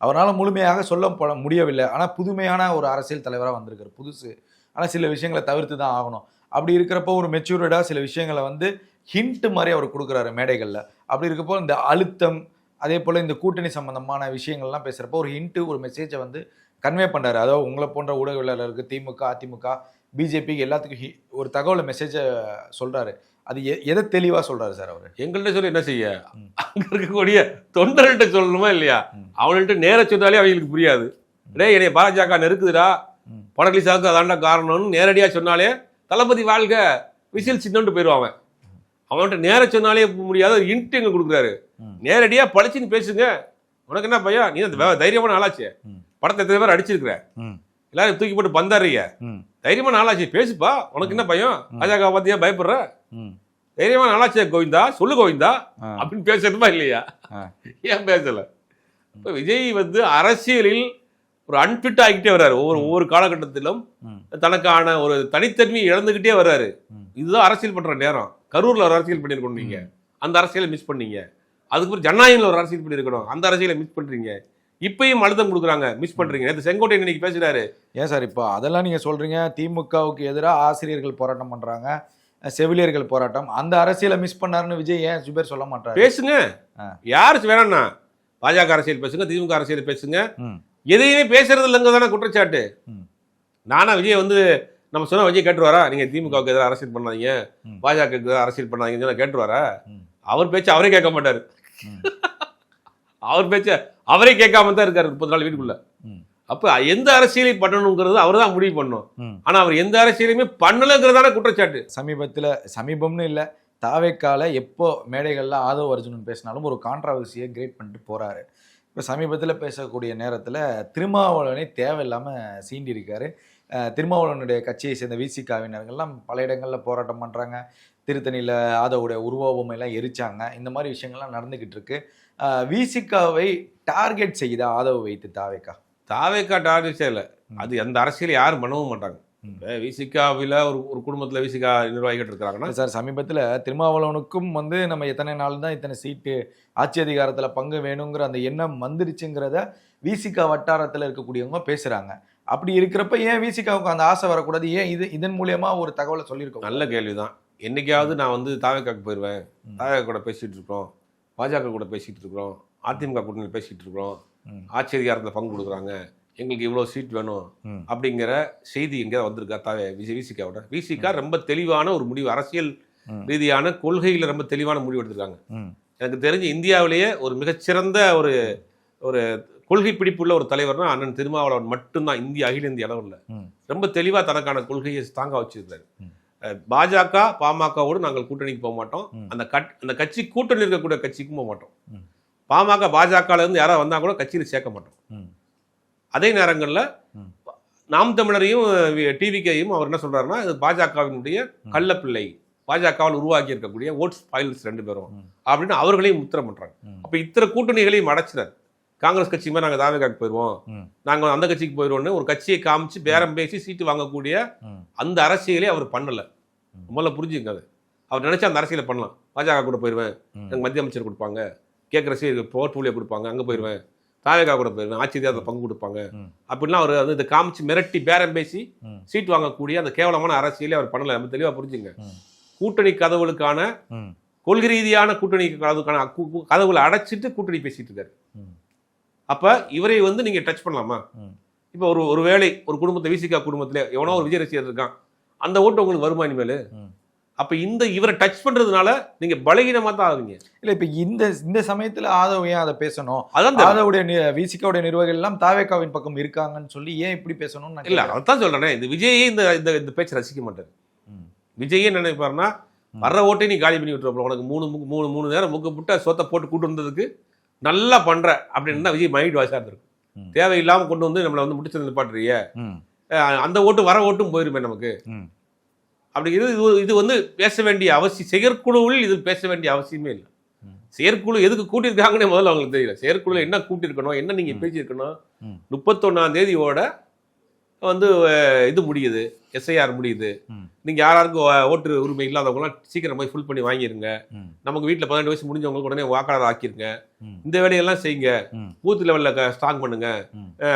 அவரால் முழுமையாக சொல்லப்பட முடியவில்லை. ஆனா புதுமையான ஒரு அரசியல் தலைவராக வந்திருக்காரு புதுசு. ஆனா சில விஷயங்களை தவிர்த்து தான் ஆகணும். அப்படி இருக்கிறப்போ ஒரு மெச்சூர்டா சில விஷயங்களை வந்து ஹிண்ட் மாதிரி அவர் கொடுக்குறாரு மேடைகளில். அப்படி இருக்கப்போ இந்த அழுத்தம் அதே போல இந்த கூட்டணி சம்பந்தமான விஷயங்கள்லாம் பேசுறப்போ ஒரு ஹிண்ட் ஒரு மெசேஜை வந்து கன்வே பண்றாரு அதாவது உங்களை போன்ற ஊடகவியலாளருக்கு திமுக அதிமுக பிஜேபி எல்லாத்துக்கும் ஹி- ஒரு தகவல் மெசேஜை சொல்றாரு. அது எ- எதை தெளிவா சொல்றாரு சார் அவரு? எங்கள்கிட்ட சொல்லி என்ன செய்ய. அங்க இருக்கக்கூடிய தொண்டர்கள்ட்ட சொல்லணுமா இல்லையா. அவங்கள்ட்ட நேர சொன்னாலே அவங்களுக்கு புரியாது. டேய் என்னைய பாஜக நெருக்குதுடா. ம். படலிசாவுக்கு அதாண்டா காரணம்னு நேரடியா சொன்னாலே தளபதி வாழ்க விசில் சின்னன்ட்டு போயிடுவான் அவன். அவன்கிட்ட நேர சொன்னாலே முடியாத ஒரு இன்ட் எங்க கொடுக்குறாரு. ம். நேரடியா பழிச்சுன்னு பேசுங்க. உனக்கு என்ன பையா நீ அந்த தைரியமான ஆளாச்சே. படத்தை எத்தனை பேர் அடிச்சிருக்கிற. எல்லாரும் தூக்கி போட்டு பந்தாடுறீங்க ம். தைரியமான ஆளாச்சே பேசுப்பா. உனக்கு என்ன பயம். பாஜக பார்த்தியா பயப்படுற? ம். தைரியமான ஆளாச்சே கோவிந்தா. சொல்லு கோவிந்தா. அப்படின்னு பேசணுமா இல்லையா. ஏன் பேசல? இப்ப விஜய் வந்து அரசியலில் ஒரு அன்பிட் ஆகிட்டே வர்றாரு. ஒவ்வொரு ஒவ்வொரு காலகட்டத்திலும். தனக்கான ஒரு தனித்தன்மையை இழந்துகிட்டே வர்றாரு. இதுதான் அரசியல் பண்ற நேரம். கரூர்ல ஒரு அரசியல் பண்ணிருக்கணும் நீங்க. அந்த அரசியலை மிஸ் பண்ணீங்க. அதுக்கப்புறம் ஜனநாயகம்ல ஒரு அரசியல் பண்ணிருக்கணும் அந்த அரசியலை மிஸ் பண்றீங்க. இப்பயும் அழுத்தம் கொடுக்குறாங்க. மிஸ் பண்றீங்க. நேற்று செங்கோட்டையன் இன்னைக்கு பேசுறாரு. ஏன் சார் இப்போ அதெல்லாம் நீங்க சொல்றீங்க? திமுகவுக்கு எதிராக ஆசிரியர்கள் போராட்டம் பண்றாங்க. செவிலியர்கள் போராட்டம். அந்த அரசியலை மிஸ் பண்ணாருன்னு விஜய் ஏன் சுபேர் சொல்ல மாட்டாரு? பேசுங்க. யாரு வேணாம்னா பாஜக அரசியல் பேசுங்க திமுக அரசியல் பேசுங்க. எதையுமே பேசுறது இல்லைங்க தானே குற்றச்சாட்டு. நானா விஜய் வந்து நம்ம சொன்ன விஜய் கேட்டுருவாரா? நீங்க திமுகவுக்கு எதிராக அரசியல் பண்ணாதீங்க. பாஜக எதிராக அரசியல் பண்ணாதீங்கன்னு சொன்னா கேட்டுருவாரா. அவர் பேச்சு அவரே கேட்க மாட்டாரு. *laughs* அவர் பேச்ச அவரே கேட்காம தான் இருக்காரு முப்பது நாள் வீட்டுக்குள்ள. அப்ப எந்த அரசியலை பண்ணணுங்கிறது அவர் தான் முடிவு பண்ணும். ஆனா அவர் எந்த அரசியலையுமே பண்ணலங்கிறதான குற்றச்சாட்டு. சமீபத்தில் சமீபம்னு இல்லை தாவேக்கால எப்போ மேடைகளில் ஆதவ அர்ஜுனன் பேசினாலும் ஒரு கான்ட்ரவர்சியை கிரியேட் பண்ணிட்டு போறாரு. இப்போ சமீபத்தில் பேசக்கூடிய நேரத்தில் திருமாவளவனை தேவையில்லாமல் சீண்டி இருக்காரு திருமாவளவனுடைய கட்சியை சேர்ந்த விசிகாவினர்கள்லாம் பல இடங்களில் போராட்டம் பண்ணுறாங்க திருத்தணியில் ஆதவுடைய உருவபொம்மையெல்லாம் எரிச்சாங்க. இந்த மாதிரி விஷயங்கள்லாம் நடந்துக்கிட்டு இருக்கு விசிகாவை டார்கெட் செய்யுதா ஆதவ வைத்து தாவேக்கா? தாவேக்கா டார்கெட்ஸே இல்லை ம். அது எந்த அரசியலை யாரும் பண்ணவும் மாட்டாங்க. விசிகாவில் ஒரு ஒரு குடும்பத்தில் விசிகா நிர்வாகிகள் இருக்கிறாங்கன்னா சார் சமீபத்தில் திருமாவளவனுக்கும் வந்து நம்ம எத்தனை நாள் தான் இத்தனை சீட்டு ஆட்சி அதிகாரத்தில் பங்கு வேணுங்கிற அந்த எண்ணம் வந்துருச்சுங்கிறத விசிகா வட்டாரத்தில் இருக்கக்கூடியவங்க பேசுகிறாங்க அப்படி இருக்கிறப்ப ஏன் விசிகாவுக்கு அந்த ஆசை வரக்கூடாது? ஏன் இது இதன் மூலியமா ஒரு தகவலை சொல்லியிருக்கோம் நல்ல கேள்விதான். என்னைக்காவது நான் வந்து தாவேக்காக்கு போயிடுவேன். தாவேக்கா கூட பேசிட்டு இருக்கோம் பாஜக கூட பேசிட்டு இருக்கிறோம். அதிமுக கூட்டணி பேசிட்டு இருக்கிறோம். அதிகாரத்தில் பங்கு கொடுக்குறாங்க. எங்களுக்கு இவ்வளோ சீட் வேணும். அப்படிங்கிற செய்தி எங்கேயாவது வந்திருக்கா தாவே விசி விசிகாவோட விசிகா ரொம்ப தெளிவான ஒரு முடிவு அரசியல். ரீதியான கொள்கையில் ரொம்ப தெளிவான முடிவு எடுத்திருக்காங்க. எனக்கு தெரிஞ்சு இந்தியாவிலேயே ஒரு மிகச்சிறந்த ஒரு ஒரு கொள்கை பிடிப்புள்ள ஒரு தலைவர்னா அண்ணன் திருமாவளவன் மட்டும்தான் இந்திய அகில இந்திய அளவில். ரொம்ப தெளிவா தனக்கான கொள்கையை தாங்க. அஹ் பாஜக பாமகவோடு நாங்கள் கூட்டணிக்கு போக மாட்டோம். அந்த கட் அந்த கட்சி கூட்டணி இருக்கக்கூடிய கட்சிக்கும் போக மாட்டோம். பாமக பாஜகல இருந்து யாராவது வந்தா கூட கட்சியில் சேர்க்க மாட்டோம். அதே நேரங்களில். நாம் தமிழரையும் டிவிக்கையும் அவர் என்ன சொல்றாருன்னா இது பாஜகவினுடைய கள்ளப்பிள்ளை பாஜகவால் உருவாக்கி இருக்கக்கூடிய ஓட்ஸ் ஃபைல்ஸ் ரெண்டு பேரும். அப்படின்னு அவர்களையும் முத்திரம் பண்றாங்க ம். அப்ப இத்தனை கூட்டணிகளையும் அடைச்சினார் காங்கிரஸ் கட்சி மாதிரி நாங்கள் தாவேகாக்கு போயிடுவோம். நாங்கள் அந்த கட்சிக்கு போயிடுவோம்னு ஒரு கட்சியை காமிச்சு பேரம் பேசி சீட்டு வாங்கக்கூடிய. அந்த அரசியலே அவர் பண்ணல. முதல்ல புரிஞ்சுங்க அது அவர் நினைச்சா அந்த அரசியலை பண்ணலாம் பாஜக கூட போயிடுவேன். எனக்கு மத்திய அமைச்சர் கொடுப்பாங்க கேட்குற சீ போர்ட்ஃபோலியோ கொடுப்பாங்க அங்கே போயிடுவேன் தாவேகா கூட போயிடுவேன் ஆட்சி அதிகாரத்தில் பங்கு கொடுப்பாங்க ம். அப்படின்லாம் அவர் வந்து இதை காமிச்சு மிரட்டி பேரம் பேசி. சீட் வாங்கக்கூடிய அந்த கேவலமான அரசியலே அவர் பண்ணல நம்ம தெளிவாக புரிஞ்சுங்க. கூட்டணி கதவுகளுக்கான. கொள்கை ரீதியான கூட்டணி கதவுக்கான கதவுகளை அடைச்சிட்டு கூட்டணி பேசிட்டு இருக்காரு. அப்ப இவரை வந்து நீங்க டச் பண்ணலாமா. இப்போ ஒரு ஒரு வேளை ஒரு குடும்பத்தை விசிகா குடும்பத்துல எவனோ ஒரு விஜய் ரசிகர் இருக்கான் அந்த ஓட்டு உங்களுக்கு வருமா இனிமேல். அப்ப இந்த இவரை டச் பண்றதுனால நீங்க பலகீனமா தான் ஆகுவீங்க இல்ல இப்ப இந்த இந்த சமயத்துல ஆதவ் ஏன் அதை பேசணும் அதான். ஆதவுடைய விசிகாவுடைய நிர்வாகிகள் எல்லாம் தாவேக்காவின் பக்கம் இருக்காங்கன்னு சொல்லி ஏன் இப்படி பேசணும்னு இல்ல. அதான் சொல்றேனே இந்த விஜயே இந்த இந்த இந்த பேச்சு ரசிக்க மாட்டாரு. விஜயே நினைப்பாருன்னா. வர்ற ஓட்டை நீ காலி பண்ணி விட்டுருப்ப உனக்கு மூணு மூணு மூணு நேரம் முக்கு புட்ட சொத்தை போட்டு கூட்டு வந்ததுக்கு நல்லா பண்ற அப்படின்னு தான் விஜய் மைண்ட் வாஷா இருந்திருக்கு ம். தேவையில்லாம கொண்டு வந்து நம்மளை வந்து முடிச்சு நிப்பாட்டுறிய அந்த ஓட்டு வர ஓட்டும் போயிருமே நமக்கு. அப்படிங்கிறது இது இது வந்து பேச வேண்டிய அவசியம் செயற்குழுவில் இது பேச வேண்டிய அவசியமே இல்லை. செயற்குழு எதுக்கு கூட்டியிருக்காங்கன்னு முதல்ல அவங்களுக்கு தெரியல செயற்குழுல என்ன கூட்டியிருக்கணும் என்ன நீங்க. பேசியிருக்கணும். முப்பத்தொன்னாம் தேதியோட வந்து இது முடியுது. எஸ்ஐஆர் முடியுது. நீங்க யாராருக்கும் ஓட்டு உரிமை இல்லாதவங்களாம் சீக்கிரம் போய் ஃபுல் பண்ணி வாங்கிருங்க. நமக்கு வீட்டில் பதினெட்டு வயசு முடிஞ்சவங்களுக்கு உடனே வாக்காளர் ஆக்கிருங்க. இந்த வேலையெல்லாம் செய்யுங்க. பூத் லெவலில் ஸ்ட்ராங் பண்ணுங்க.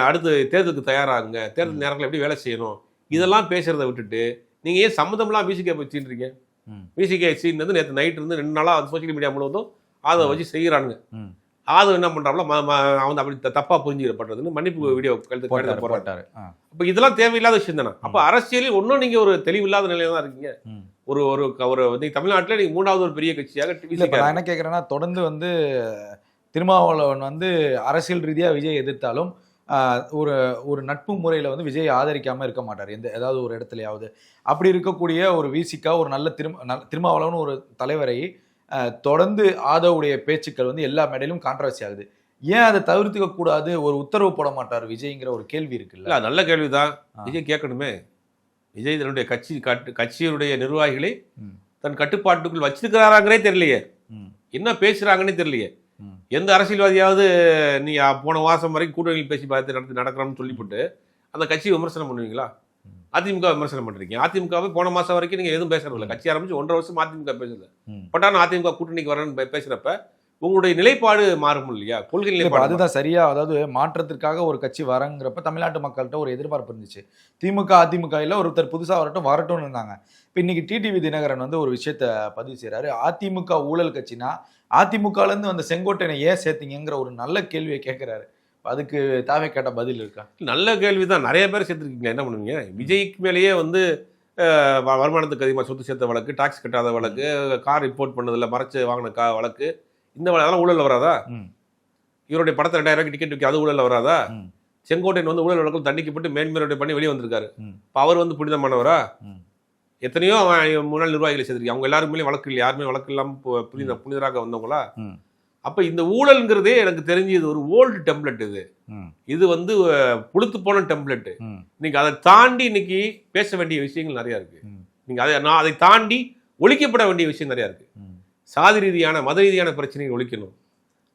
அடுத்து தேர்தலுக்கு தயாராகுங்க. தேர்தல் நேரத்தில் எப்படி வேலை செய்யணும்? இதெல்லாம் பேசுறதை விட்டுட்டு நீங்க ஏன் சம்மந்தம்லாம் விசிகே வச்சுருக்கீங்க ம். விசிகே சீன் வந்து நேற்று நைட் இருந்து ரெண்டு நாளா சோஷியல் மீடியா முழுவதும் அதை வச்சு செய்யறானுங்க ம். ஆதவ் என்ன ம- அவன் அப்படி த- தப்பா புரிஞ்சுக்கப்படுறதுன்னு மன்னிப்பு வீடியோ கழுத்து ஆ. அப்ப இதெல்லாம் தேவையில்லாத விஷயம் தானே அப்ப அரசியலில் ஒன்றும் நீங்க ஒரு தெளிவில்லாத நிலையில தான் இருக்கீங்க. ஒரு ஒரு ஒரு நீங்க தமிழ்நாட்டில் நீங்க மூணாவது ஒரு பெரிய கட்சியாக விசிக நான் என்ன கேக்குறேன்னா தொடர்ந்து வந்து திருமாவளவன் வந்து அரசியல் ரீதியா விஜய் எதிர்த்தாலும் ஒரு ஒரு நட்பு முறையில வந்து விஜய் ஆதரிக்காம இருக்க மாட்டார். எந்த ஏதாவது ஒரு இடத்துலயாவது. அப்படி இருக்கக்கூடிய ஒரு விசிகா ஒரு நல்ல திரும் நல்ல- திருமாவளவன் ஒரு தலைவரை தொடர்ந்து ஆதவுடைய பேச்சுக்கள் வந்து எல்லா மேடையிலும் கான்ட்ரவர்சி ஆகுது ஏன் அதை தவிர்த்துக்க கூடாது ஒரு உத்தரவு போட மாட்டார் விஜய்ங்கிற ஒரு கேள்வி இருக்குல்ல நல்ல கேள்விதான் ஆ. விஜய் கேட்கணுமே விஜய் தன்னுடைய கட்சி கட்சியினுடைய நிர்வாகிகளை. தன் கட்டுப்பாட்டுக்குள் வச்சிருக்கிறாராங்கன்னே தெரியலையே. என்ன பேசுறாங்கன்னே தெரியலையே. எந்த அரசியல்வாதியாவது நீ போன மாசம் வரைக்கும் கூட்டணியில் பேசி பார்த்து நடத்தி நடக்கிறோம்னு சொல்லிவிட்டு அந்த கட்சியை விமர்சனம் பண்ணுவீங்களா. அதிமுக விமர்சனம் பண்றீங்க. அதிமுகவை போன மாசம் வரைக்கும் நீங்க எதுவும் பேசுறது இல்லை. ம். கட்சி ஆரம்பிச்சு ஒன்றரை வருஷம் அதிமுக பேசுது ம். பட் ஆனா அதிமுக கூட்டணிக்கு வரேன்னு பே- பேசுறப்ப உங்களுடைய நிலைப்பாடு மாறும் இல்லையா? கொள்கை நிலைப்பாடு. அதுதான் சரியா அதாவது மாற்றத்திற்காக ஒரு கட்சி வரங்கிறப்ப தமிழ்நாட்டு மக்கள்கிட்ட ஒரு எதிர்பார்ப்பு இருந்துச்சு. திமுக அதிமுக இல்ல ஒருத்தர் புதுசா வரட்டும் வரட்டும்னு இருந்தாங்க. இப்ப இன்னைக்கு டிடிவி தினகரன் வந்து ஒரு விஷயத்த பதிவு செய்றாரு. அதிமுக ஊழல் கட்சினா அதிமுகல இருந்து வந்த செங்கோட்டையனை ஏன் சேர்த்தீங்கிற ஒரு நல்ல கேள்வியை கேட்கிறாரு அதுக்கு தாவே கேட்ட பதில் இருக்கா? நல்ல கேள்விதான். நிறைய பேர் சேர்த்துருக்கீங்க என்ன பண்ணுவீங்க? விஜய்க்கு மேலேயே வந்து வருமானத்துக்கு அதிகமாக சொத்து சேர்த்த வழக்கு டாக்ஸ் கட்டாத வழக்கு கார் ரிப்போர்ட் பண்ணதில்ல மறைச்சு வாங்கின கா வழக்கு இந்த அதெல்லாம் ஊழல்ல வராதா. இவருடைய படத்தை ரெண்டாயிரம் ரூபாய்க்கு டிக்கெட் விற்க அது ஊழல்ல வராதா. செங்கோட்டையன் வந்து ஊழல் வழக்கில் தண்டிக்கப்பட்டு மேன்முறையீடு பண்ணி வெளியே வந்திருக்காரு. இப்போ அவர் வந்து புனிதமானவரா. எத்தனையோ முன்னாள் நிர்வாகிகளை சேர்த்திருக்கீங்க. அவங்க எல்லாருமே வழக்கு இல்லை யாருமே வழக்கு இல்லாமல் புனித புனிதராக வந்தவங்களா. அப்ப இந்த ஊழல்ங்கிறதே எனக்கு தெரிஞ்சு இது ஒரு ஓல்டு டெம்ப்ளெட் இது. இது வந்து புளுத்து போன டெம்ப்ளெட் ம், இன்னைக்கு அதை தாண்டி இன்னைக்கு பேச வேண்டிய விஷயங்கள் நிறைய இருக்கு. ம், நீங்க அதை நான் அதை தாண்டி ஒழிக்கப்பட வேண்டிய விஷயம் நிறைய இருக்கு. சாதி ரீதியான மத ரீதியான பிரச்சனையை ஒழிக்கணும்.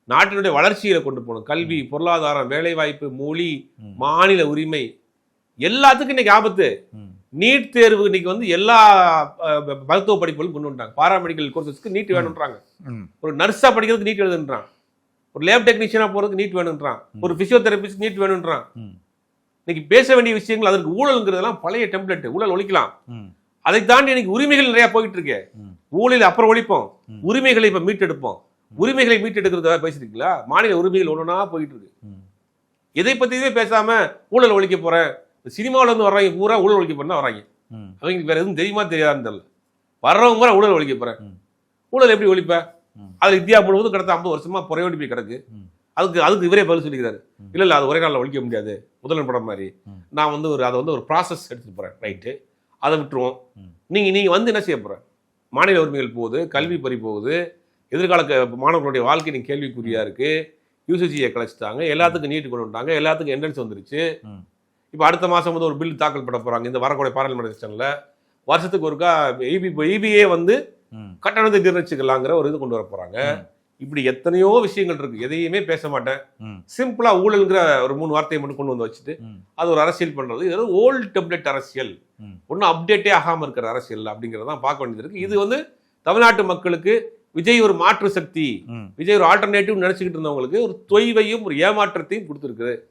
நாட்டினுடைய வளர்ச்சியில கொண்டு போகணும். கல்வி பொருளாதாரம் வேலைவாய்ப்பு மொழி மாநில உரிமை எல்லாத்துக்கும் இன்னைக்கு ஆபத்து. நீட் தேர்வு இன்னைக்கு வந்து எல்லா மருத்துவ படிப்புகளும் கொண்டு வந்துட்டாங்க. பாராமெடிக்கல் கோர்சஸ்க்கு நீட் வேணுன்றாங்க ஒரு நர்ஸா படிக்கிறதுக்கு நீட் எழுதுன்றான். ஒரு லேப் டெக்னீஷியனா போறதுக்கு நீட் வேணுன்றான் ஒரு பிசியோதெரபிஸ்ட் நீட் வேணுன்றான் இன்னைக்கு பேச வேண்டிய விஷயங்கள் அதற்கு ஊழல்ங்கிறதெல்லாம் பழைய டெம்ப்ளெட் ஊழல் ஒழிக்கலாம். அதை தாண்டி இன்னைக்கு உரிமைகள் நிறைய போயிட்டு இருக்கு. ஊழல் அப்புறம் ஒழிப்போம். உரிமைகளை இப்ப மீட்டெடுப்போம். உரிமைகளை மீட்டெடுக்கிறத பேசிருக்கீங்களா மாநில உரிமைகள் ஒண்ணுனா போயிட்டு இருக்கு. எதை பத்தியுமே பேசாம ஊழல் ஒழிக்க போறேன்? சினிமாவில இருந்து வர்றவங்க பூரா ஊழல் ஒழிக்க போறேன் வராங்க அவங்களுக்கு வேற எதுவும் தெரியுமா தெரியாதுன்னு தெரியல. வர்றவங்க பூரா ஊழல் ஒழிக்க போறேன். ம். ஊழல் எப்படி ஒழிப்ப? ம். அதுல இந்தியா முழுவதும் கடந்த ஐம்பது வருஷமா புறையோடி போய் கிடக்கு. அதுக்கு அதுக்கு இவரே பதில் சொல்லிக்கிறாரு. இல்ல இல்ல அது ஒரே நாள்ல ஒழிக்க முடியாது. முதல்வன் படம் மாதிரி. நான் வந்து ஒரு அதை வந்து ஒரு ப்ராசஸ் எடுத்துட்டு போறேன் ரைட்டு அதை விட்டுருவோம். ம். நீங்க நீங்க வந்து என்ன செய்ய போற? மாநில உரிமைகள் போகுது கல்வி பறி போகுது. எதிர்கால மாணவர்களுடைய வாழ்க்கை நீங்க கேள்விக்குறியா இருக்கு. யூசிசியை கலைச்சிட்டாங்க. எல்லாத்துக்கும் நீட் கொண்டு வந்துட்டாங்க. எல்லாத்துக்கும் என்ட்ரன்ஸ் வந்துருச்சு. இப்போ அடுத்த மாசம் வந்து ஒரு பில் தாக்கல் பண்ண போறாங்க. இந்த வரக்கூடிய பாராளுமன்ற செஷன்ல வருஷத்துக்கு ஒருக்கா இபி இபிஏ வந்து கட்டணத்தை நிர்ணயிச்சுக்கலாங்கிற ஒரு இது கொண்டு வர போறாங்க. ம். இப்படி எத்தனையோ விஷயங்கள் இருக்கு. எதையுமே பேச மாட்டேன். சிம்பிளா ஊழல்ங்கிற ஒரு மூணு வார்த்தையை மட்டும் கொண்டு வந்து வச்சுட்டு அது ஒரு அரசியல் பண்றது. இது ஓல்டு டெம்ப்ளெட் அரசியல். ஒன்றும் அப்டேட்டே ஆகாம இருக்கிற அரசியல் அப்படிங்கறதான் பார்க்க வேண்டியது இருக்கு. இது வந்து தமிழ்நாட்டு மக்களுக்கு விஜய் ஒரு மாற்று சக்தி. விஜய் ஒரு ஆல்டர்னேட்டிவ் நினைச்சுக்கிட்டு இருந்தவங்களுக்கு ஒரு தொய்வையும் ஒரு ஏமாற்றத்தையும் கொடுத்துருக்கு ம்.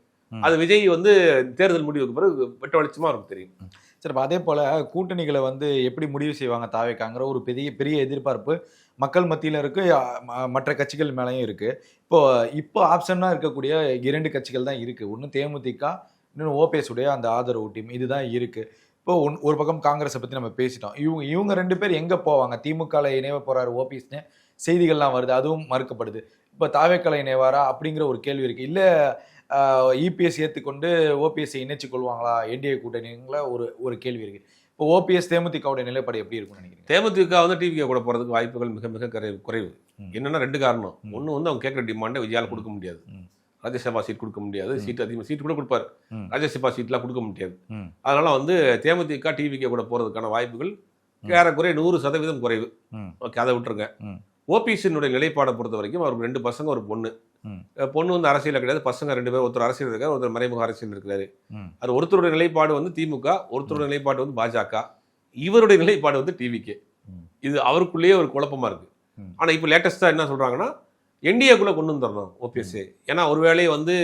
அது விஜய் வந்து தேர்தல் முடிவுக்கு பிறகு வெட்ட வெளிச்சமா இருக்கும் தெரியும் சரி அதே போல கூட்டணிகளை வந்து எப்படி முடிவு செய்வாங்க தாவேக்காங்கிற ஒரு பெரிய பெரிய எதிர்பார்ப்பு மக்கள் மத்தியில இருக்கு அ, ம- மற்ற கட்சிகள் மேலேயும் இருக்கு. இப்போ இப்போ ஆப்ஷனா இருக்கக்கூடிய இரண்டு கட்சிகள் தான் இருக்கு. ஒன்று தேமுதிக இன்னொன்று ஓபிஎஸ் உடைய அந்த ஆதரவு டீம். இதுதான் இருக்கு. இப்போ ஒன்- ஒரு பக்கம் காங்கிரஸை பத்தி நம்ம பேசிட்டோம். இவங்க இவங்க ரெண்டு பேர் எங்க போவாங்க? திமுகல இணைவ போறாரு ஓபிஎஸ்னு செய்திகள்லாம் வருது அதுவும் மறுக்கப்படுது. இப்போ தாவேக்கலை இணைவாரா அப்படிங்கிற ஒரு கேள்வி இருக்கு. இல்ல இபிஎஸ் ஏற்றுக்கொண்டு ஓபிஎஸ்ஸை இணைச்சு கொள்வாங்களா என்டிஏ கூட்டணிங்களா ஒரு ஒரு கேள்வி இருக்கு இப்போ ஓபிஎஸ் தேமுதிகவுடைய நிலைப்பாடு எப்படி இருக்கும்னு நினைக்கிறீங்க தேமுதிக வந்து டிவிக்கு கூட போறதுக்கு வாய்ப்புகள் மிக மிக குறை- குறைவு ம். என்னன்னா ரெண்டு காரணம். ஒன்று வந்து அவங்க கேட்குற டிமாண்டை விஜயால கொடுக்க முடியாது. ராஜ்யசபா சீட் கொடுக்க முடியாது. சீட் அதிகமாக சீட் கூட கொடுப்பாரு. ராஜ்யசபா சீட்லாம் கொடுக்க முடியாது. அதனால வந்து தேமுதிக டிவிக்கு கூட போறதுக்கான வாய்ப்புகள். ஏறக்குறைய நூறு சதவீதம் குறைவு. ஓகே அதை விட்டுருங்க. ஓபிஎஸ்னுடைய நிலைப்பாடை பொறுத்த வரைக்கும் அவருக்கு ரெண்டு பசங்க ஒரு பொண்ணு பொண்ணு வந்து அரசியல் கிடையாது பசங்க ரெண்டு பேர் ஒருத்தர் அரசியல் இருக்காரு ஒருத்தர் மறைமுக அரசியல் இருக்கிறாரு. அது ஒருத்தருடைய நிலைப்பாடு வந்து திமுக ஒருத்தருடைய நிலைப்பாடு வந்து பாஜக இவருடைய நிலைப்பாடு வந்து டிவிக்கு ம். இது அவருக்குள்ளேயே ஒரு குழப்பமா இருக்கு. ம். ஆனா இப்போ லேட்டஸ்டா என்ன சொல்றாங்கன்னா என்டிஏக்குள்ள கொண்டு வந்துடணும் ஓபிஎஸ் ஏன்னா ஒருவேளை வந்து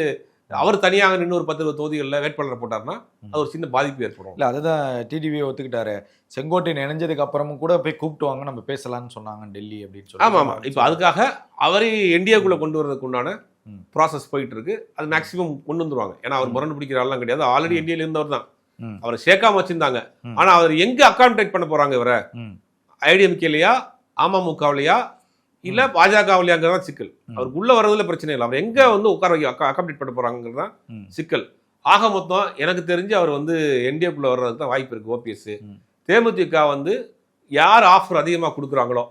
அவர் தனியாக நின்று ஒரு பத்து இருபது தொகுதிகளில் வேட்பாளரை போட்டார்னா அது ஒரு சின்ன பாதிப்பு ஏற்படும். இல்ல அதுதான் டிடிவி ஒத்துக்கிட்டாரு. செங்கோட்டையன் இணைஞ்சதுக்கு அப்புறமும் கூட போய் கூப்பிட்டு வாங்க நம்ம பேசலாம்னு சொன்னாங்க டெல்லி அப்படின்னு சொல்லி ஆமா ஆமா. இப்போ அதுக்காக அவரை என்டிஏக்குள்ள கொண்டு வரதுக்கு உண்டான. ப்ராசஸ் போயிட்டு இருக்கு. அது மேக்ஸிமம் கொண்டு வந்துருவாங்க. ஏன்னா அவர் முரண்டு பிடிக்கிற ஆள்லாம் கிடையாது. ஆல்ரெடி. என்டிஏல இருந்தவர் தான். அவரை சேர்க்காம வச்சிருந்தாங்க. ஆனா அவர் எங்க அக்காமடேட் பண்ண போறாங்க இவரை. ஐடிஎம்கேலையா அமமுகவிலையா இல்ல பாஜகவிலையாங்கிறதான் சிக்கல் ம். அவருக்கு உள்ள வர்றதுல பிரச்சனை இல்லை அவர் எங்க வந்து உட்கார வைக்க அக்காமடேட் பண்ண போறாங்கிறது தான். சிக்கல் ஆக மொத்தம் எனக்கு தெரிஞ்சு அவர் வந்து என்டிஏக்குள்ள வர்றதுக்கு தான் வாய்ப்பு இருக்கு ஓபிஎஸ். தேமுதிக வந்து யார் ஆஃபர் அதிகமாக கொடுக்குறாங்களோ.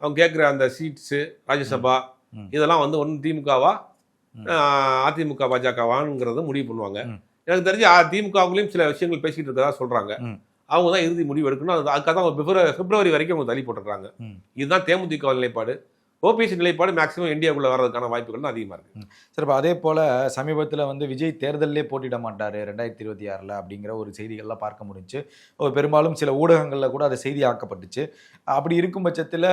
அவங்க கேட்குற அந்த சீட்ஸு ராஜ்யசபா. இதெல்லாம் வந்து ஒன்று திமுகவா. அதிமுக பாஜகவாங்கிறத முடிவு பண்ணுவாங்க. எனக்கு தெரிஞ்சு திமுகவுலையும் சில விஷயங்கள் பேசிக்கிட்டு இருக்கதா சொல்றாங்க ம். அவங்க தான் இறுதி முடிவு எடுக்கணும். அது அதுக்காக தான் பிப்ரவரி பிப்ரவரி வரைக்கும் அவங்க தள்ளி போட்டுருக்காங்க ம். இதுதான் தேமுதிக நிலைப்பாடு. ஓபிஎஸ் நிலைப்பாடு மேக்ஸிமம் இந்தியாவுக்குள்ள வர்றதுக்கான வாய்ப்புகள் அதிகமாக இருக்கு. சரி இப்போ அதே போல சமீபத்தில் வந்து விஜய் தேர்தலிலே போட்டியிட மாட்டாரு ரெண்டாயிரத்தி இருபத்தி ஆறில் அப்படிங்கிற ஒரு செய்திகள்லாம் பார்க்க முடிஞ்சுச்சு ஒரு பெரும்பாலும் சில ஊடகங்களில் கூட அது செய்தி ஆக்கப்பட்டுச்சு அப்படி இருக்கும் பட்சத்தில்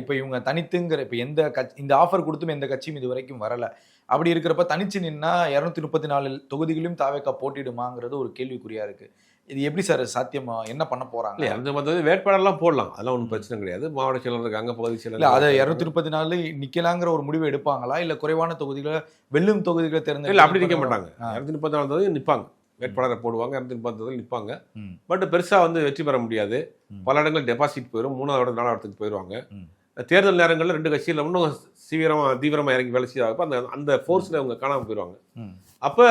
இப்போ இவங்க தனித்துங்கிற இப்போ எந்த கட்சி இந்த ஆஃபர் கொடுத்தும் எந்த கட்சியும் இது வரைக்கும் வரலை. அப்படி இருக்கிறப்ப தனிச்சு நின்னா இரநூத்தி முப்பத்தி நாலு தொகுதிகளையும் தாவேக்கா போட்டிடுமாங்கிறது ஒரு கேள்விக்குறியா இருக்கு. இது எப்படி சார் சாத்தியமா? என்ன பண்ண போறாங்க? அந்த மற்ற வேட்பாளர்லாம் போடலாம். அதெல்லாம் ஒன்றும் பிரச்சனை கிடையாது. மாவட்ட செயலர் இருக்காங்க பகுதி செயலர் இல்ல அதை. இருநூத்தி முப்பத்தி நாலு நிக்கலாங்கிற ஒரு முடிவு எடுப்பாங்களா? இல்ல குறைவான தொகுதிகளை வெல்லும் தொகுதிகளை தேர்ந்தெடுத்து இல்லை அப்படி நிற்க மாட்டாங்க. இரநூத்தி முப்பத்தி நாலு தொகுதி நிற்பாங்க வேட்பாளரை போடுவாங்க இரநூத்தி முப்பத்தி தொகுதி நிற்பாங்க. பட் பெருசாக வந்து வெற்றி பெற முடியாது. பல இடங்கள் டெபாசிட் போயிடும் மூணாவது நாலாவது இடத்துக்கு போயிடுவாங்க. தேர்தல் நேரங்களில் ரெண்டு கட்சியில் இன்னும் தீவிரமாக தீவிரமாக இறங்கி வேலை செய்யாதப்ப அந்த அந்த ஃபோர்ஸில் அவங்க காணாமல் போயிடுவாங்க. அப்போ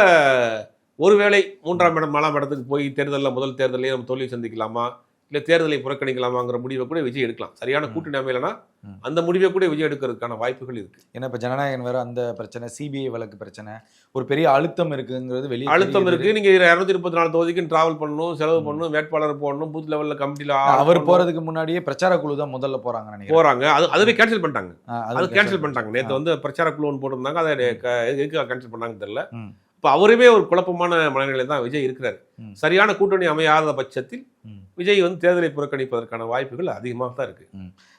ஒருவேளை மூன்றாம் இடம் நாலாம் இடத்துக்கு போய் தேர்தலில் முதல் தேர்தலே நம்ம தோல்வி சந்திக்கலாமா? இல்ல தேர்தலை புறக்கணிக்கலாமாங்கிற முடிவை கூட விஜய் எடுக்கலாம். சரியான. கூட்டணி அமையலைன்னா ம். அந்த முடிவை கூட விஜய் எடுக்கிறதுக்கான வாய்ப்புகள் இருக்கு. ஏன்னா இப்ப ஜனநாயகன் வேற அந்த பிரச்சனை சிபிஐ வழக்கு பிரச்சனை ஒரு பெரிய அழுத்தம் இருக்குங்கிறது வெளியே அழுத்தம். இருக்கு. நீங்க இருநூத்தி முப்பத்தி நாலு தொகுதிக்கு டிராவல் பண்ணணும் செலவு பண்ணணும் வேட்பாளர் போடணும் பூத் லெவல்ல கமிட்டில அவர் போறதுக்கு முன்னாடியே பிரச்சார குழு தான் முதல்ல போறாங்க நினைக்கிறேன். போறாங்க. அது அதுவே கேன்சல் பண்ணிட்டாங்க. அது கேன்சல் பண்ணிட்டாங்க. நேத்து வந்து பிரச்சார குழு ஒன்று போட்டிருந்தாங்க. அதை க- எதுக்கு கேன்சல் பண்ணாங்கன்னு தெரியல. இப்போ அவருமே ஒரு குழப்பமான மனநிலை தான் விஜய் இருக்கிறார். சரியான கூட்டணி அமையாத பட்சத்தில். விஜய் வந்து தேர்தலை புறக்கணிப்பதற்கான வாய்ப்புகள் அதிகமாக தான் இருக்கு.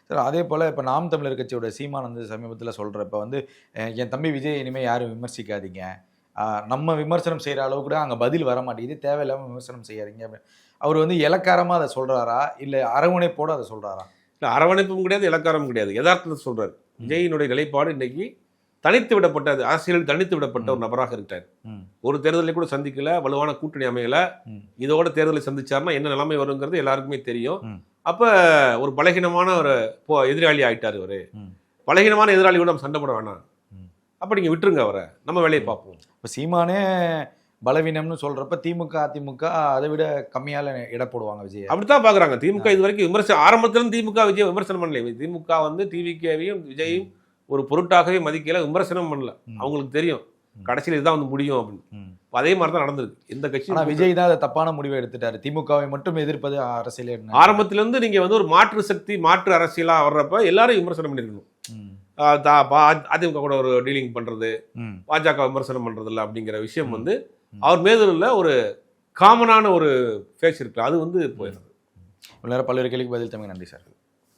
சார் அதே போல் இப்போ நாம் தமிழர் கட்சியோட சீமான் வந்து சமீபத்தில் சொல்கிறப்ப வந்து என் தம்பி விஜய் இனிமேல் யாரும் விமர்சிக்காதீங்க. நம்ம விமர்சனம் செய்கிற அளவுக்கு கூட அங்கே பதில் வர மாட்டேங்குது. தேவையில்லாமல் விமர்சனம் செய்யாதீங்க. அவர் வந்து இலக்காரமாக அதை சொல்கிறாரா இல்லை அரவணைப்போடு அதை சொல்கிறாரா இல்லை அரவணைப்பும் கிடையாது இலக்காரமும் கிடையாது. யதார்த்தத்தை சொல்றாரு. விஜயினுடைய நிலைப்பாடு இன்னைக்கு தனித்து விடப்பட்டது அரசியலில் தனித்து விடப்பட்ட ஒரு நபராக இருக்கிறார். ஒரு தேர்தலை கூட சந்திக்கல வலுவான கூட்டணி அமையல. இதோட தேர்தலை சந்திச்சாருன்னா என்ன நிலைமை வருங்கிறது எல்லாருக்குமே தெரியும். அப்ப ஒரு பலகீனமான ஒரு எதிராளி ஆயிட்டாரு அவரு ம். பலகீனமான எதிராளி கூட நம்ம சண்டை போட வேணாம். அப்ப நீங்க விட்டுருங்க அவரை. நம்ம வேலையை பார்ப்போம். இப்போ சீமானே பலவீனம்னு சொல்கிறப்ப திமுக அதிமுக அதை விட கம்மியால் இட போடுவாங்க விஜய். அப்படித்தான் பாக்குறாங்க திமுக இது வரைக்கும் விமர்சனம் ஆரம்பத்துல இருந்து திமுக விஜய் விமர்சனம் பண்ணல திமுக வந்து டிவிகேவையும் விஜயையும் ஒரு பொருட்டாகவே மதிக்கல விமர்சனம் பண்ணல. அவங்களுக்கு தெரியும். கடைசியில் இதுதான் வந்து முடியும் அப்படின்னு. அதே மாதிரி தான் நடந்திருக்கு. எந்த கட்சி ஆனால் விஜய் தான் அதை தப்பான முடிவை எடுத்துட்டாரு. திமுகவை மட்டும் எதிர்ப்பது அரசியல் என்ன? ஆரம்பத்துல இருந்து நீங்க வந்து ஒரு மாற்று சக்தி மாற்று அரசியலா வர்றப்ப எல்லாரும் விமர்சனம் பண்ணிருக்கணும். அதிமுக கூட ஒரு டீலிங் பண்றது. பாஜக விமர்சனம் பண்றது இல்ல அப்படிங்கிற விஷயம். வந்து. அவர் மீது உள்ள ஒரு காமனான ஒரு ஃபேஸ் இருக்கு. அது வந்து போயிடுது. நேரம் பல்வேறு கேள்விக்கு பதில் தமிழ் நன்றி சார்.